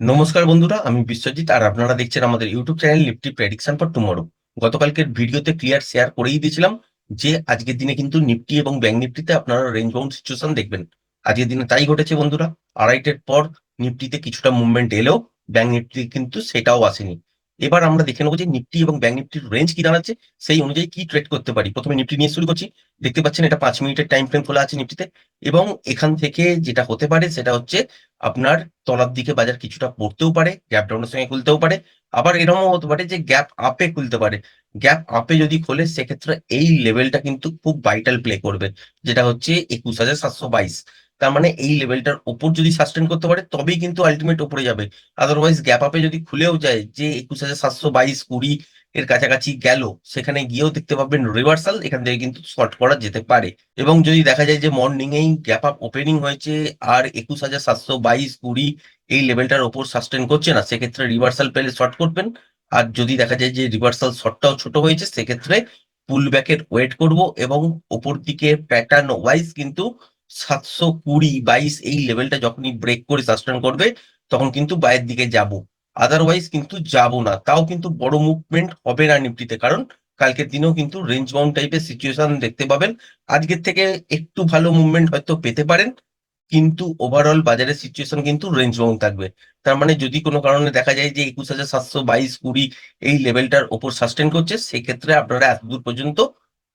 নমস্কার বন্ধুরা, আমি বিশ্বজিৎ আর আপনারা দেখছেন আমাদের YouTube channel Nifty prediction for tomorrow. গতকালকের ভিডিওতে ক্লিয়ার শেয়ার করেই দিয়েছিলাম যে আজকের দিনে কিন্তু নিফটি এবং ব্যাংক নিফটিতে আপনারা রেঞ্জ বাউন্ড সিচুয়েশন দেখবেন। আজকের দিনে তাই ঘটেছে বন্ধুরা, আড়াইটের পর নিফটিতে কিছুটা মুভমেন্ট এলেও ব্যাংক নিফটি কিন্তু সেটাও আসেনি। এবার আমরা দেখে নেব যে নিফটি এবং ব্যাংক নিফটির রেঞ্জ কি দাঁড়াচ্ছে, সেই অনুযায়ী কি ট্রেড করতে পারি। প্রথমে নিফটি নিয়ে শুরু করছি। দেখতে পাচ্ছেন এটা পাঁচ মিনিটের টাইম ফ্রেম খোলা আছে নিফটিতে এবং এখান থেকে যেটা হতে পারে সেটা হচ্ছে আপনার তলার দিকে বাজার কিছুটা পড়তেও পারে গ্যাপ ডাউনের সঙ্গে খুলতেও পারে। আবার এরকমও হতে পারে যে গ্যাপ আপে খুলতে পারে। গ্যাপ আপে যদি খোলে, সেক্ষেত্রে এই লেভেলটা কিন্তু খুব ভাইটাল প্লে করবে, যেটা হচ্ছে একুশ হাজার সাতশো বাইশ। তার মানে এই লেভেলটার ওপর যদি সাস্টেন করতে পারে, তবেই কিন্তু আলটিমেট ওপরে যাবে। আদারওয়াইজ গ্যাপ আপে যদি খুলেও যায়, যে একুশ হাজার সাতশো বাইশ, কুড়ি এর কাছাকাছি গেল, সেখানে গিয়েও দেখতে পাবেন রিভার্সাল এখান থেকে কিন্তু শর্ট করা যেতে পারে। এবং যদি দেখা যায় যে মর্নিং এই গ্যাপ আপ ওপেনিং হয়েছে, আর একুশ হাজার সাতশো বাইশ কুড়ি এই লেভেলটার ওপর সাস্টেন করছে না, সেক্ষেত্রে রিভার্সাল পেলে শর্ট করবেন। আর যদি দেখা যায় যে রিভার্সাল শর্টটাও ছোট হয়েছে, সেক্ষেত্রে পুল ব্যাকের ওয়েট করব এবং ওপর দিকে প্যাটার্ন ওয়াইজ কিন্তু সাতশো কুড়ি বাইশ এই লেভেলটা যখনই ব্রেক করে সাস্টেন করবে, তখন কিন্তু বাইরের দিকে যাব। আদারওয়াইজ কিন্তু যাব না। তাও কিন্তু বড় মুভমেন্ট হবে না নিফটিতে। কারণ কালকের দিনেও কিন্তু রেঞ্জ বাউন্ড টাইপের সিচুয়েশন দেখতে পাবেন। আজকের থেকে একটু ভালো মুভমেন্ট হয়তো পেতে পারেন। কিন্তু ওভারঅল বাজারের সিচুয়েশন কিন্তু রেঞ্জ বাউন্ড থাকবে। তার মানে যদি কোনো কারণে দেখা যায় যে একুশ হাজার সাতশো বাইশ, কুড়ি এই লেভেলটার ওপর সাস্টেন করছে, সেক্ষেত্রে আপনারা এত দূর পর্যন্ত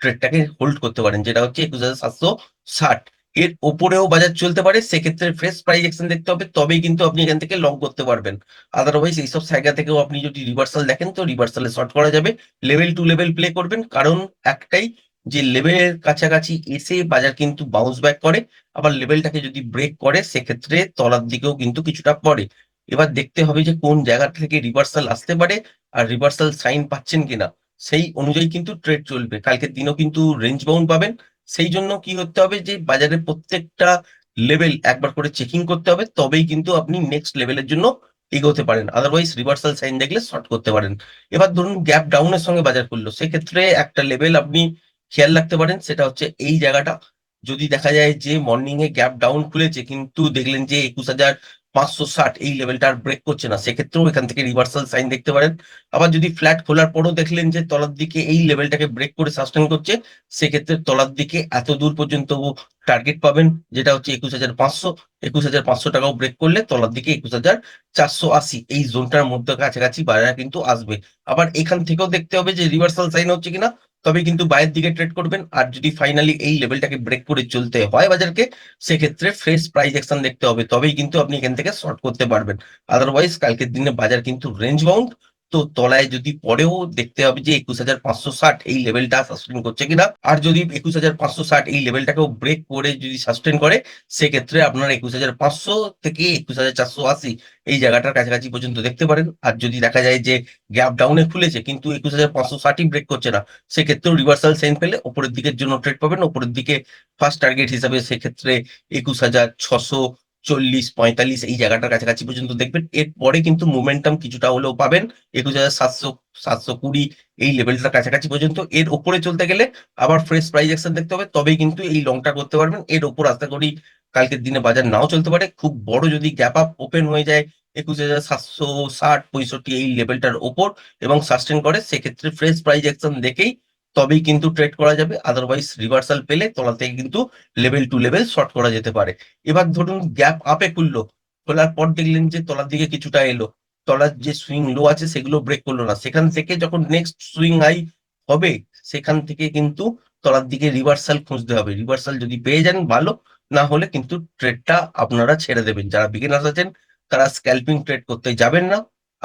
ট্রেডটাকে হোল্ড করতে পারেন, যেটা হচ্ছে একুশ হাজার সাতশো ষাট। এর ওপরেও বাজার চলতে পারে, সেক্ষেত্রে ফ্রেশ প্রাইস অ্যাকশন দেখতে হবে, তবেই কিন্তু আপনি এখান থেকে লং করতে পারবেন। আদারওয়াইজ এইসব জায়গা থেকেও আপনি যদি রিভার্সাল দেখেন, তো রিভার্সালে শর্ট করা যাবে। লেভেল টু লেভেল প্লে করবেন, কারণ একটাই যে লেভেলের কাছাকাছি এসে বাজার কিন্তু বাউন্স ব্যাক করে, আবার লেভেলটাকে যদি ব্রেক করে, সেক্ষেত্রে তলার দিকেও কিন্তু কিছুটা পড়ে। এবার দেখতে হবে যে কোন জায়গা থেকে রিভার্সাল আসতে পারে, আর রিভার্সাল সাইন পাচ্ছেন কিনা। সেই অনুযায়ী কিন্তু ট্রেড চলবে। কালকের দিনও কিন্তু রেঞ্জ বাউন্ড পাবেন সেই জন্য কি হতে হবে যে বাজারের প্রত্যেকটা লেভেল একবার করে চেকিং করতে হবে, তবেই কিন্তু আপনি নেক্সট লেভেলের জন্য এগোতে পারেন। আদারওয়াইজ রিভার্সাল সাইন দেখলে শর্ট করতে পারেন। এবার ধরুন গ্যাপ ডাউনের সঙ্গে বাজার করল, সেক্ষেত্রে একটা লেভেল আপনি খেয়াল রাখতে পারেন, সেটা হচ্ছে এই জায়গাটা। যদি দেখা যায় যে মর্নিং এ গ্যাপ ডাউন খুলেছে, কিন্তু দেখলেন যে একুশ হাজার পাঁচশো ষাট, এই লেভেলটা আর ব্রেক করছে না। সেক্ষেত্রেও এখান থেকে রিভার্সাল সাইন দেখতে পারেন। আবার যদি ফ্ল্যাট খোলার পরও দেখলেন যে তলার দিকে এই লেভেলটাকে ব্রেক করে সাস্টেন করছে, সেক্ষেত্রে তলার দিকে এত দূর পর্যন্ত টার্গেট পাবেন, যেটা হচ্ছে একুশ হাজার পাঁচশো। একুশ হাজার পাঁচশো টাকাও ব্রেক করলে তলার দিকে একুশ হাজার চারশো আশি। এই জোনটার মধ্যে কাছাকাছি বাজার কিন্তু আসবে। আবার এখান থেকেও দেখতে হবে যে রিভার্সাল সাইন হচ্ছে কিনা। তবে কিন্তু বাইরের দিকে ট্রেড করবেন। আর যদি ফাইনালি এই লেভেলটাকে ব্রেক করে চলতে হয় বাজারকে, সেক্ষেত্রে ফ্রেশ প্রাইস অ্যাকশন দেখতে হবে। তবেই কিন্তু আপনি এখান থেকে শর্ট করতে পারবেন। আদারওয়াইজ কালকের দিনে বাজার কিন্তু রেঞ্জ বাউন্ড তো তলায় যদি পরেও দেখতে হবে যে একুশ হাজার পাঁচশো ষাট এই লেভেলটা সাস্টেন করছে কিনা। আর যদি একুশ হাজার পাঁচশো ষাট এই লেভেলটাকেও ব্রেক করে যদি সাস্টেন করে, সেক্ষেত্রে আপনার একুশ হাজার পাঁচশো থেকে একুশ হাজার চারশো আশি এই জায়গাটার কাছাকাছি পর্যন্ত দেখতে পারেন। আর যদি দেখা যায় যে গ্যাপ ডাউনে খুলেছে, কিন্তু একুশ হাজার পাঁচশো ষাটই ব্রেক করছে না, সেক্ষেত্রেও রিভার্সাল সেন পেলে ওপরের দিকের জন্য ট্রেড পাবেন। ওপরের দিকে ফার্স্ট টার্গেট হিসাবে সেক্ষেত্রে একুশ হাজার ছশো চল্লিশ, পঁয়তাল্লিশ এই জায়গাটার কাছাকাছি পর্যন্ত দেখবেন। এরপরে কিন্তু মোমেন্টাম কিছুটা হলেও পাবেন। একুশ হাজার সাতশো সাতশো কুড়ি এই লেভেলটার কাছাকাছি পর্যন্ত। এর ওপরে চলতে গেলে আবার ফ্রেশ প্রাইস অ্যাকশন দেখতে হবে। তবেই কিন্তু এই লংটা করতে পারবেন। এর ওপর আশা করি কালকের দিনে বাজার নাও চলতে পারে। খুব বড় যদি গ্যাপ আপ ওপেন হয়ে যায় একুশ হাজার সাতশো ষাট, পঁয়ষট্টি এই লেভেলটার ওপর এবং সাস্টেন করে, সেক্ষেত্রে ফ্রেশ প্রাইস অ্যাকশন দেখেই তবেই কিন্তু ট্রেড করা যাবে আদারওয়াইজ রিভার্সাল পেলে তলা থেকে কিন্তু লেভেল টু লেভেল শর্ট করা যেতে পারে। এবার ধরুন গ্যাপ আপে খুললো, খোলার পর দেখলেন যে তলার দিকে কিছুটা এলো। তলার যে সুইং লো আছে সেগুলো ব্রেক করল না। সেখান থেকে যখন নেক্সট সুইং হাই হবে, সেখান থেকে কিন্তু তলার দিকে রিভার্সাল খুঁজতে হবে। রিভার্সাল যদি পেয়ে যান ভালো, না হলে কিন্তু ট্রেডটা আপনারা ছেড়ে দেবেন। যারা বিগিনার্স আছেন, তারা স্ক্যাল্পিং ট্রেড করতে যাবেন না।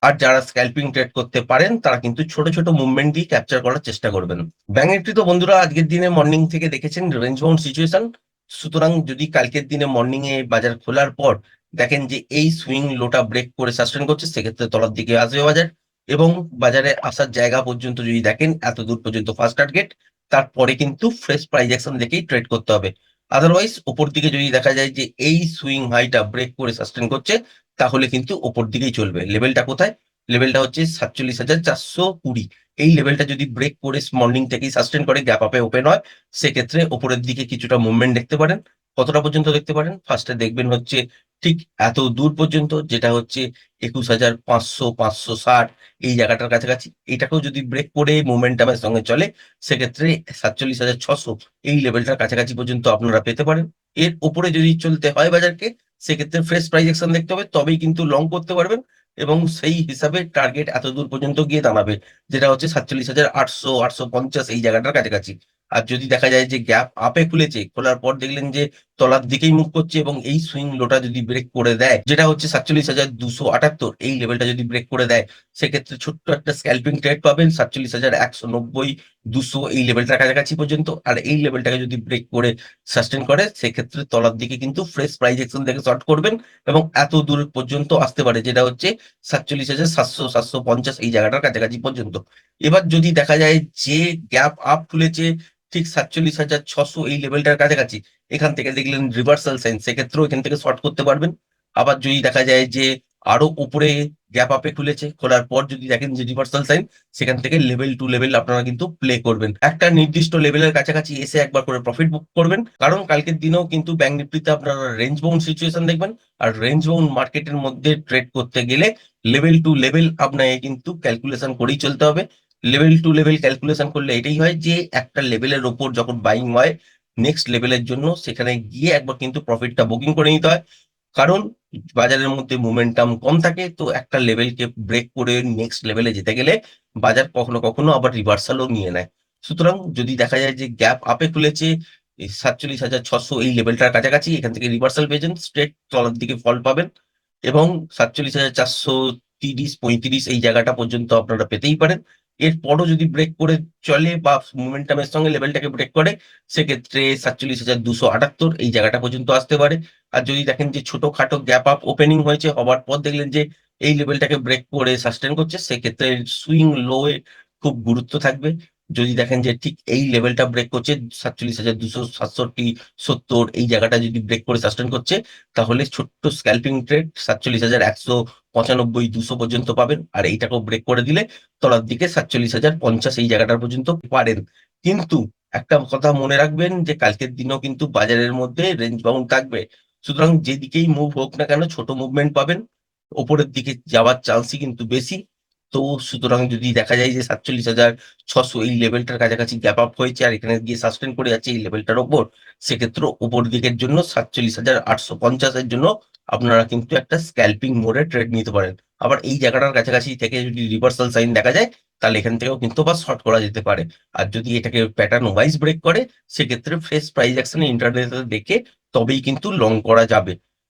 আর যারা স্ক্যাল্পিং ট্রেড করতে পারেন, তারা কিন্তু ছোট ছোট মুভমেন্ট দিয়ে ক্যাপচার করার চেষ্টা করবেন। ব্যাংক নিফটি তো বন্ধুরা, আজকের দিনে মর্নিং থেকে দেখেছেন রেঞ্জ বাউন্ড সিচুয়েশন সুতরাং যদি কালকের দিনে মর্নিং এ বাজার খোলার পর দেখেন যে এই সুইং লোটা ব্রেক করে সাস্টেন করছে, সেক্ষেত্রে তলার দিকে আসবে বাজার। এবং বাজারে আসার জায়গা পর্যন্ত যদি দেখেন, এত দূর পর্যন্ত ফার্স্ট টার্গেট তারপরে কিন্তু ফ্রেশ প্রাইস অ্যাকশন দেখেই ট্রেড করতে হবে। আদারওয়াইজ উপর দিকে যদি দেখা যায় যে এই সুইং হাইটা ব্রেক করে সাস্টেন করছে তাহলে কিন্তু ওপর দিকেই চলবে। লেভেলটা কোথায়? লেভেলটা হচ্ছে সাতচল্লিশ হাজার চারশো কুড়ি। এই লেভেলটা যদি ব্রেক করে মর্নিং থেকেই সাস্টেন করে গ্যাপ আপে ওপেন হয়, সেক্ষেত্রে ওপরের দিকে কিছুটা মুভমেন্ট দেখতে পারেন। কতটা পর্যন্ত দেখতে পারেন? ফার্স্টে দেখবেন হচ্ছে ঠিক এত দূর পর্যন্ত, যেটা হচ্ছে একুশ হাজার পাঁচশো পাঁচশো ষাট, এই জায়গাটার কাছাকাছি। এটাকেও যদি ব্রেক করে মোমেন্টামের সঙ্গে চলে, সেক্ষেত্রে সাতচল্লিশ হাজার ছশো, এই লেভেলটার কাছাকাছি পর্যন্ত আপনারা পেতে পারেন। এর উপরে যদি চলতে হয় বাজারকে সেক্ষেত্রে ফ্রেশ প্রাইস অ্যাকশন দেখতে হবে, তবেই কিন্তু লং করতে পারবেন এবং সেই হিসাবে টার্গেট এত দূর পর্যন্ত গিয়ে দাঁড়াবে, যেটা হচ্ছে সাতচল্লিশ হাজার আটশো আটশো পঞ্চাশ এই জায়গাটার কাছাকাছি। আর যদি দেখা যায় যে গ্যাপ আপে খুলেছে, খোলার পর দেখলেন যে তলার দিকেই মুখ করছে এবং এই সুইং লোটা যদি ব্রেক করে দেয়, যেটা হচ্ছে সাতচল্লিশ হাজার দুশো আটাত্তর, এই লেভেলটা যদি ব্রেক করে দেয়, সেক্ষেত্রে ছোট্ট একটা স্ক্যাল্পিং ট্রেড পাবেন সাতচল্লিশ হাজার একশো নব্বই দুশো এই লেভেলটার কাছাকাছি পর্যন্ত। আর এই লেভেলটাকে যদি ব্রেক করে সাস্টেন করে, সেক্ষেত্রে তলার দিকে কিন্তু ফ্রেশ প্রাইস অ্যাকশন থেকে শর্ট করবেন এবং এত দূর পর্যন্ত আসতে পারে, যেটা হচ্ছে সাতচল্লিশ হাজার সাতশো সাতশো পঞ্চাশ এই জায়গাটার কাছাকাছি পর্যন্ত। এবার যদি দেখা যায় যে গ্যাপ আপ খুলেছে ঠিক সাতচল্লিশ হাজার ছশো এই লেভেলটার কাছাকাছি। এখান থেকে দেখলেন রিভার্সাল সাইন সেক্ষেত্রেও এখান থেকে শর্ট করতে পারবেন। আবার যদি দেখা যায় যে আরও উপরে গ্যাপ আপে খুলেছে, খোলার পর যদি দেখেন যে রিভার্সাল সাইন সেখান থেকে লেভেল টু লেভেল আপনারা কিন্তু প্লে করবেন। একটা নির্দিষ্ট লেভেলের কাছাকাছি এসে একবার করে প্রফিট বুক করবেন। কারণ কালকের দিনেও কিন্তু ব্যাংক নিফটিতে আপনারা রেঞ্জ বাউন্ড সিচুয়েশন দেখবেন। আর রেঞ্জ বাউন্ড মার্কেটের মধ্যে ট্রেড করতে গেলে লেভেল টু লেভেল আপনাকে কিন্তু ক্যালকুলেশন করেই চলতে হবে। লেভেল টু লেভেল ক্যালকুলেশন করলে এটাই হয় যে একটা লেভেলের ওপর যখন বাইং হয় নেক্সট লেভেলের জন্য সেখানে গিয়ে একবার কিন্তু প্রফিটটা বুকিং করে নিতে হয়। কারণ বাজারের মধ্যে মোমেন্টাম কম থাকে, তো একটা লেভেলকে ব্রেক করে নেক্সট লেভেলে যেতে গেলে বাজার কখনো কখনো আবার রিভার্সালও নিয়ে নেয়। সুতরাং যদি দেখা যায় যে গ্যাপ আপে খুলেছে সাতচল্লিশ হাজার ছশো এই লেভেলটার কাছাকাছি, এখান থেকে রিভার্সাল পেয়েছেন স্ট্রেট তলার দিকে ফল পাবেন এবং সাতচল্লিশ হাজার চারশো তিরিশ, পঁয়ত্রিশ এই জায়গাটা পর্যন্ত আপনারা পেতেই পারেন। এরপরও যদি ব্রেক করে চলে বা মোমেন্টামের সঙ্গে লেভেলটাকে ব্রেক করে, সেক্ষেত্রে সাতচল্লিশ হাজার দুশো আটাত্তর এই জায়গাটা পর্যন্ত আসতে পারে। আর যদি দেখেন যে ছোটখাটো গ্যাপ আপ ওপেনিং হয়েছে, হবার পর দেখলেন যে এই লেভেলটাকে ব্রেক করে সাস্টেন করছে, সেক্ষেত্রে সুইং লোয়ে খুব গুরুত্ব থাকবে। যদি দেখেন যে ঠিক এই লেভেলটা ব্রেক করছে, সাতচল্লিশ হাজার দুশো সাতষট্টি, সত্তর, এই জায়গাটা যদি ব্রেক করে সাস্টেন করছে, তাহলে ছোট্ট স্ক্যাল্পিং ট্রেড সাতচল্লিশ হাজার একশো পঁচানব্বই, দুশো পর্যন্ত পাবেন। আর এইটাকেও ব্রেক করে দিলে তলার দিকে সাতচল্লিশ হাজার পঞ্চাশ, এই জায়গাটার পর্যন্ত পারেন। কিন্তু একটা কথা মনে রাখবেন যে কালকের দিনও কিন্তু বাজারের মধ্যে রেঞ্জ বাউন্ড থাকবে। সুতরাং যেদিকেই মুভ হোক না কেন, ছোট মুভমেন্ট পাবেন। ওপরের দিকে যাওয়ার চান্সই কিন্তু বেশি। তো সুতরাং যদি দেখা যায় যে সাতচল্লিশ হাজার ছশো এই লেভেলটার কাছাকাছি গ্যাপ আপ হয়েছে আর এখানে গিয়ে সাস্টেন করে যাচ্ছে এই লেভেলটার ওপর, সেক্ষেত্রে ওপর দিকের জন্য সাতচল্লিশ হাজার আটশো পঞ্চাশের জন্য আপনারা কিন্তু একটা স্ক্যাল্পিং মোডে ট্রেড নিতে পারেন। আবার এই জায়গাটার কাছাকাছি থেকে যদি রিভার্সাল সাইন দেখা যায়, তাহলে এখান থেকেও কিন্তু বা শর্ট করা যেতে পারে। আর যদি এটাকে প্যাটার্ন ওয়াইজ ব্রেক করে, সেক্ষেত্রে ফ্রেশ প্রাইস অ্যাকশন ইন্টারনেটে দেখে তবেই কিন্তু লং করা যাবে।